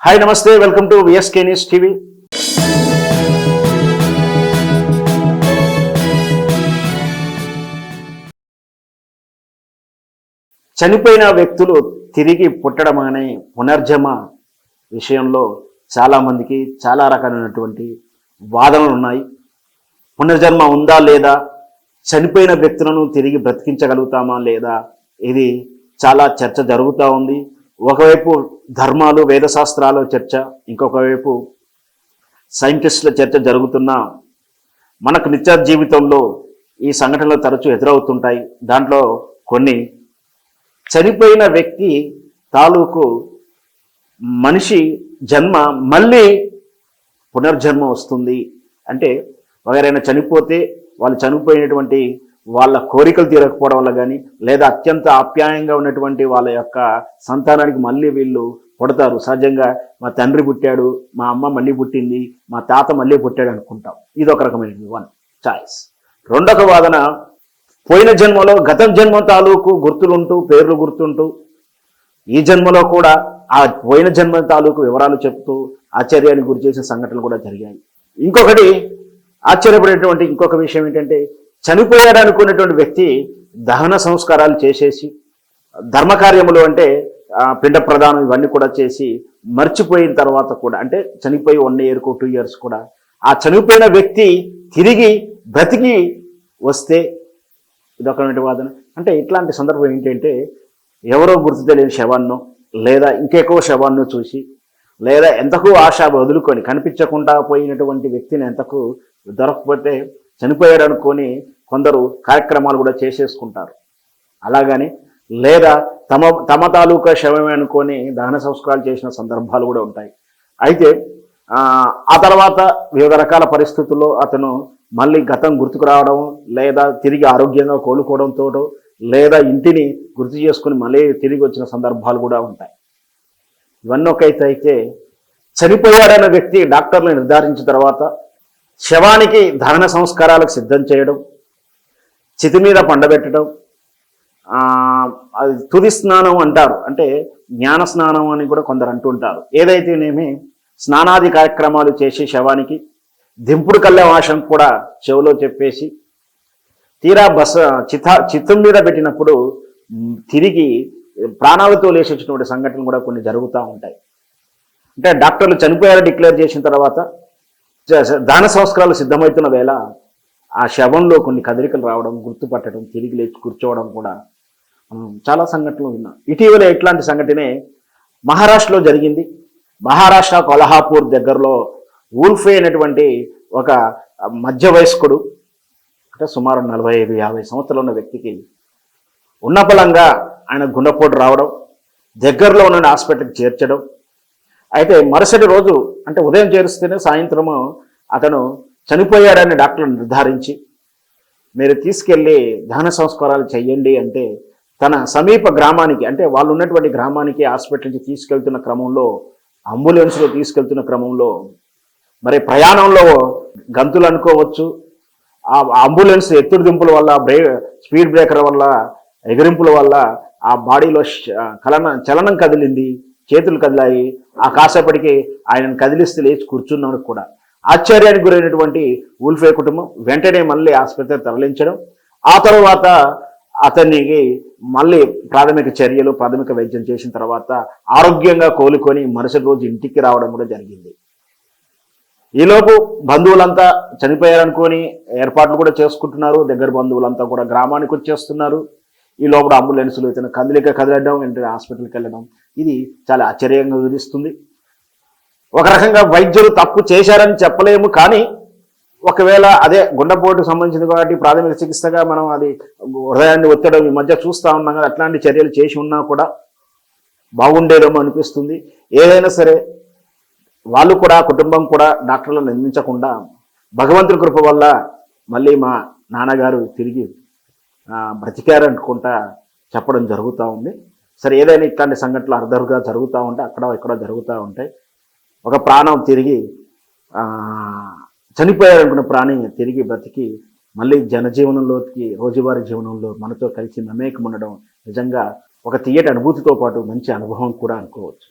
Hi నమస్తే welcome to VSK news TV చనిపోయిన వ్యక్తులు తిరిగి పుట్టడం అనే పునర్జమ విషయంలో చాలామందికి చాలా రకాలైనటువంటి వాదనలు ఉన్నాయి. పునర్జన్మ ఉందా లేదా? చనిపోయిన వ్యక్తులను తిరిగి బ్రతికించగలుగుతామా లేదా? ఇది చాలా చర్చ జరుగుతూ ఉంది. ఒకవైపు ధర్మాలు వేదశాస్త్రాలు చర్చ. ఇంకొక వైపు సైంటిస్టుల చర్చ జరుగుతున్న మనకు నిత్య జీవితంలో ఈ సంఘటనలు తరచూ ఎదురవుతుంటాయి. దాంట్లో కొన్ని చనిపోయిన వ్యక్తి తాలూకు మనిషి జన్మ మళ్ళీ పునర్జన్మ వస్తుంది. అంటే ఎవరైనా చనిపోతే వాళ్ళు చనిపోయినటువంటి వాళ్ళ కోరికలు తీరకపోవడం వల్ల కానీ లేదా అత్యంత ఆప్యాయంగా ఉన్నటువంటి వాళ్ళ యొక్క సంతానానికి మళ్ళీ వీళ్ళు పుడతారు. సహజంగా మా తండ్రి పుట్టాడు మా అమ్మ మళ్ళీ పుట్టింది మా తాత మళ్ళీ పుట్టాడు అనుకుంటాం. ఇది ఒక రకమైన వన్ చాయిస్ రెండొక వాదన పోయిన జన్మలో గత జన్మ తాలూకు గుర్తులుంటూ పేర్లు గుర్తుంటూ ఈ జన్మలో కూడా ఆ పోయిన జన్మ తాలూకు వివరాలు చెప్తూ ఆశ్చర్యానికి గురి చేసిన సంఘటనలు కూడా జరిగాయి. ఇంకొకటి ఆశ్చర్యపడేటువంటి ఇంకొక విషయం ఏంటంటే చనిపోయాడు అనుకున్నటువంటి వ్యక్తి దహన సంస్కారాలు చేసేసి ధర్మకార్యములు అంటే పిండ ప్రదానం ఇవన్నీ కూడా చేసి మర్చిపోయిన తర్వాత కూడా అంటే చనిపోయి వన్ ఇయర్కు టూ ఇయర్స్ కూడా ఆ చనిపోయిన వ్యక్తి తిరిగి బ్రతికి వస్తే ఇదొకటి వాదన. అంటే ఇట్లాంటి సందర్భం ఏంటంటే ఎవరో గుర్తు తెలియని శవాన్నో లేదా ఇంకెక్కువ శవాన్నో చూసి లేదా ఎంతకు ఆశ వదులుకొని కనిపించకుండా పోయినటువంటి వ్యక్తిని ఎంతకు దొరకకపోతే చనిపోయాడు అనుకొని కొందరు కార్యక్రమాలు కూడా చేసేసుకుంటారు. అలాగని లేదా తమ తమ తాలూకా శవమే అనుకొని దహన సంస్కారాలు చేసిన సందర్భాలు కూడా ఉంటాయి. అయితే ఆ, తర్వాత వివిధ రకాల పరిస్థితుల్లో అతను మళ్ళీ గతం గుర్తుకు రావడం లేదా తిరిగి ఆరోగ్యంగా కోలుకోవడంతో లేదా ఇంటిని గుర్తు చేసుకుని మళ్ళీ తిరిగి వచ్చిన సందర్భాలు కూడా ఉంటాయి. ఇవన్నీ ఒకైతే అయితే చనిపోయాడన్న వ్యక్తి డాక్టర్లు నిర్ధారించిన తర్వాత శవానికి దహన సంస్కారాలకు సిద్ధం చేయడం చితి మీద పండబెట్టడం అది తుది స్నానం అంటారు. అంటే జ్ఞాన స్నానం అని కూడా కొందరు అంటుంటారు ఏదైతేనేమి స్నానాది కార్యక్రమాలు చేసి శవానికి దింపుడు కళ్ళ వాషం కూడా చెవిలో చెప్పేసి తీరా బస చిత చిత్తం మీద పెట్టినప్పుడు తిరిగి ప్రాణాలతో లేచి సంఘటనలు కూడా కొన్ని జరుగుతూ ఉంటాయి. అంటే డాక్టర్లు చనిపోయారు డిక్లేర్ చేసిన తర్వాత దాన సంస్కారాలు సిద్ధమవుతున్న వేళ ఆ శవంలో కొన్ని కదలికలు రావడం గుర్తుపట్టడం తిరిగి లేచి కూర్చోవడం కూడా మనం చాలా సంఘటనలు విన్నాం. ఇటీవల ఇట్లాంటి సంఘటనే మహారాష్ట్రలో జరిగింది. మహారాష్ట్ర కొల్హాపూర్ దగ్గరలో ఊల్ఫే అనేటువంటి ఒక మధ్య వయస్కుడు అంటే సుమారు నలభై ఐదు యాభై సంవత్సరాలు ఉన్న వ్యక్తికి ఉన్నపలంగా ఆయన గుండెపోటు రావడం దగ్గరలో ఉన్న హాస్పిటల్కి చేర్చడం. అయితే మరుసటి రోజు అంటే ఉదయం చేరుస్తేనే సాయంత్రము అతను చనిపోయాడని డాక్టర్లు నిర్ధారించి మీరు తీసుకెళ్ళి దహన సంస్కారాలు చెయ్యండి అంటే తన సమీప గ్రామానికి అంటే వాళ్ళు ఉన్నటువంటి గ్రామానికి హాస్పిటల్కి తీసుకెళ్తున్న క్రమంలో అంబులెన్స్లో తీసుకెళ్తున్న క్రమంలో మరి ప్రయాణంలో గంతులు అనుకోవచ్చు. ఆ అంబులెన్స్ ఎత్తుడు దింపుల వల్ల బ్రే స్పీడ్ బ్రేకర్ వల్ల ఎగిరింపుల వల్ల ఆ బాడీలో కలన చలనం కదిలింది చేతులు కదిలాయి. ఆ కాసేపటికి ఆయనను కదిలిస్తే లేచి కూర్చున్నాడు కూడా. ఆశ్చర్యానికి గురైనటువంటి ఉల్ఫే కుటుంబం వెంటనే మళ్ళీ ఆసుపత్రి తరలించడం. ఆ తర్వాత అతనికి మళ్ళీ ప్రాథమిక చర్యలు ప్రాథమిక వైద్యం చేసిన తర్వాత ఆరోగ్యంగా కోలుకొని మరుసటి రోజు ఇంటికి రావడం కూడా జరిగింది. ఈలోపు బంధువులంతా చనిపోయారనుకొని ఏర్పాట్లు కూడా చేసుకుంటున్నారు. దగ్గర బంధువులంతా కూడా గ్రామానికి వచ్చేస్తున్నారు. ఈ లోపల అంబులెన్సులు ఇతను కందిలిక కదలడం వెంటనే హాస్పిటల్కి వెళ్ళడం ఇది చాలా ఆశ్చర్యంగా విధిస్తుంది ఒక రకంగా వైద్యులు తప్పు చేశారని చెప్పలేము కానీ ఒకవేళ అదే గుండెపోటుకు సంబంధించింది కాబట్టి ప్రాథమిక చికిత్సగా మనం అది హృదయాన్ని ఒత్తడం ఈ మధ్య చూస్తూ ఉన్నాం కదా అట్లాంటి చర్యలు చేసి ఉన్నా కూడా బాగుండేదేమో అనిపిస్తుంది. ఏదైనా సరే వాళ్ళు కూడా కుటుంబం కూడా డాక్టర్లను నిందించకుండా భగవంతుడి కృప వల్ల మళ్ళీ మా నాన్నగారు తిరిగి బ్రతికారనుకుంటా చెప్పడం జరుగుతూ ఉంది. సరే ఏదైనా ఇట్లాంటి సంఘటనలు అర్ధరుగా జరుగుతూ ఉంటే అక్కడ ఇక్కడ జరుగుతూ ఉంటాయి. ఒక ప్రాణం తిరిగి చనిపోయారనుకున్న ప్రాణి తిరిగి బ్రతికి మళ్ళీ జనజీవనంలోకి రోజువారీ జీవనంలో మనతో కలిసి మమేకం ఉండడం నిజంగా ఒక తీయటి అనుభూతితో పాటు మంచి అనుభవం కూడా అనుకోవచ్చు.